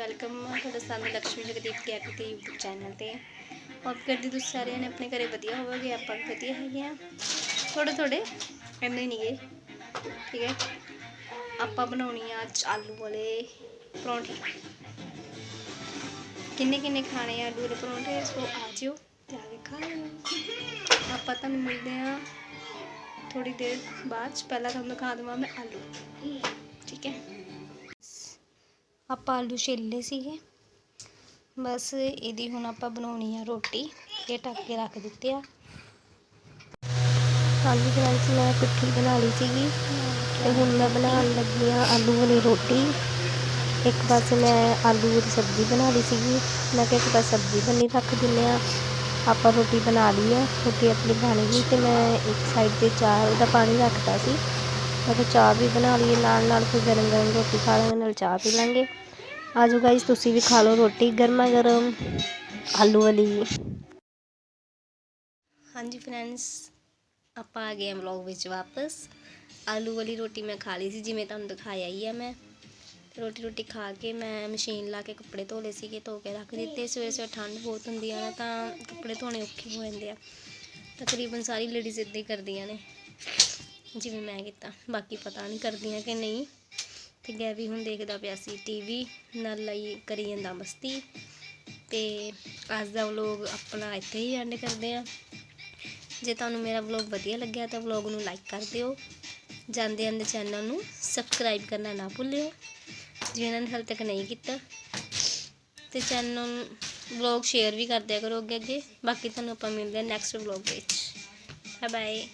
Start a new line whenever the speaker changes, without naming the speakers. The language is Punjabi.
ਵੈਲਕਮ ਤੁਹਾਡਾ ਸਾਹਮਣੇ ਲక్ష్ਮੀ ਜਗਦੀਪ ਕੈਫੇ ਤੇ YouTube ਚੈਨਲ ਤੇ। ਹੋਪ ਕਰਦੀ ਤੁਸੀਂ ਸਾਰਿਆਂ ਨੇ ਆਪਣੇ ਘਰੇ ਵਧੀਆ ਹੋਵੋਗੇ, ਆਪਾਂ ਵੀ ਵਧੀਆ ਹੈਗੇ ਆ ਥੋੜੇ ਥੋੜੇ ਇੰਨੇ ਨਹੀਂ ਗਏ ਠੀਕ ਹੈ। ਆਪਾਂ ਬਣਾਉਣੀ ਆ ਅੱਜ ਆਲੂ ਵਾਲੇ ਪਰੌਂਠੇ। ਕਿੰਨੇ ਕਿੰਨੇ ਖਾਣੇ ਆ ਆਲੂ ਦੇ ਪਰੌਂਠੇ, ਸੋ ਆ ਜਿਓ ਤੇ ਆ ਕੇ ਖਾ ਲਿਓ। ਆਪਾਂ ਤੁਹਾਨੂੰ ਮਿਲਦੇ ਆ ਥੋੜੀ ਦੇਰ ਬਾਅਦ 'ਚ। ਪਹਿਲਾਂ ਤੁਹਾਨੂੰ ਖਾ ਦੇਵਾਂ ਮੈਂ ਆਲੂ। ਠੀਕ ਹੈ। ਆਪਾਂ ਆਲੂ ਛਿੱਲੇ ਸੀਗੇ। ਬਸ ਇਹਦੀ ਹੁਣ ਆਪਾਂ ਬਣਾਉਣੀ ਆ ਰੋਟੀ, ਇਹ ਢੱਕ ਕੇ ਰੱਖ ਦਿੱਤੇ ਆ।
ਆਲੂ ਫਰਾਂਸ ਮੈਂ ਪਿੱਠੀ ਬਣਾ ਲਈ ਸੀਗੀ, ਤੇ ਹੁਣ ਮੈਂ ਬਣਾਉਣ ਲੱਗੀ ਆ ਆਲੂ ਵਾਲੀ ਰੋਟੀ। ਇੱਕ ਪਾਸੇ ਮੈਂ ਆਲੂ ਦੀ ਸਬਜ਼ੀ ਬਣਾ ਲਈ ਸੀਗੀ, ਮੈਂ ਕਿਹਾ ਇੱਕ ਬਸ ਸਬਜ਼ੀ ਬਣੀ ਰੱਖ ਦਿੰਦੇ ਆ। ਆਪਾਂ ਰੋਟੀ ਬਣਾ ਲਈ ਆ, ਰੋਟੀ ਆਪਣੀ ਬਣ ਗਈ ਤੇ ਮੈਂ ਇੱਕ ਸਾਈਡ ਤੇ ਚਾਹ ਦਾ ਪਾਣੀ ਰੱਖਤਾ ਸੀ। ਮੈਂ ਕਿਹਾ ਚਾਹ ਵੀ ਬਣਾ ਲਈਏ ਨਾਲ ਨਾਲ ਫਿਰ ਗਰਮ ਗਰਮ ਰੋਟੀ ਖਾ ਲਾਂਗੇ, ਨਾਲ ਚਾਹ ਪੀ ਲਾਂਗੇ। ਆਜੋ ਗਾਈਸ ਤੁਸੀਂ ਵੀ ਖਾ ਲਓ ਰੋਟੀ, ਗਰਮਾ ਗਰਮ ਆਲੂ ਵਾਲੀ।
ਹਾਂਜੀ ਫਰੈਂਡਸ ਆਪਾਂ ਆ ਗਏ ਹਾਂ ਵਲੌਗ ਵਿੱਚ ਵਾਪਸ। ਆਲੂ ਵਾਲੀ ਰੋਟੀ ਮੈਂ ਖਾ ਲਈ ਸੀ, ਜਿਵੇਂ ਤੁਹਾਨੂੰ ਦਿਖਾਇਆ ਹੀ ਆ ਮੈਂ। ਰੋਟੀ ਰੋਟੀ ਖਾ ਕੇ ਮੈਂ ਮਸ਼ੀਨ ਲਾ ਕੇ ਕੱਪੜੇ ਧੋ ਲਏ ਸੀਗੇ, ਧੋ ਕੇ ਰੱਖ ਦਿੱਤੇ। ਸਵੇਰੇ ਸਵੇਰੇ ਠੰਡ ਬਹੁਤ ਹੁੰਦੀ ਆ ਨਾ, ਤਾਂ ਕੱਪੜੇ ਧੋਣੇ ਔਖੇ ਹੋ ਜਾਂਦੇ ਆ। ਤਕਰੀਬਨ ਸਾਰੀ ਲੇਡੀਜ਼ ਇੱਦਾਂ ਹੀ ਕਰਦੀਆਂ ਨੇ। ਜਿਵੇਂ ਮੈਂ ਕੀਤਾ, ਬਾਕੀ ਪਤਾ ਨਹੀਂ ਕਰਦੀਆਂ ਕਿ ਨਹੀਂ। ਤੇ ਗੈਵੀ ਹੁਣ ਦੇਖਦਾ ਪਿਆ ਸੀ ਟੀਵੀ ਨਾਲ ਲਈ ਕਰੀ ਜਾਂਦਾ ਮਸਤੀ ਤੇ ਅੱਜ ਦਾ ਵਲੋਗ ਆਪਣਾ ਇੱਥੇ ਹੀ ਐਂਡ ਕਰਦੇ ਆ ਜੇ ਤੁਹਾਨੂੰ ਮੇਰਾ ਵਲੋਗ ਵਧੀਆ ਲੱਗਿਆ ਤਾਂ ਵਲੋਗ ਨੂੰ ਲਾਈਕ ਕਰ ਦਿਓ। ਜਾਂਦੇ ਜਾਂਦੇ ਚੈਨਲ ਨੂੰ ਸਬਸਕ੍ਰਾਈਬ ਕਰਨਾ ਨਾ ਭੁੱਲਿਓ। ਜਿਨ੍ਹਾਂ ਨੇ ਹਾਲੇ ਤੱਕ ਨਹੀਂ ਕੀਤਾ, ਤੇ ਚੈਨਲ ਨੂੰ ਵਲੋਗ ਸ਼ੇਅਰ ਵੀ ਕਰ ਦਿਆ ਕਰੋ ਅੱਗੇ ਅੱਗੇ। ਬਾਕੀ ਤੁਹਾਨੂੰ ਆਪਾਂ ਮਿਲਦੇ ਹਾਂ ਨੈਕਸਟ ਵਲੋਗ ਵਿੱਚ। Bye bye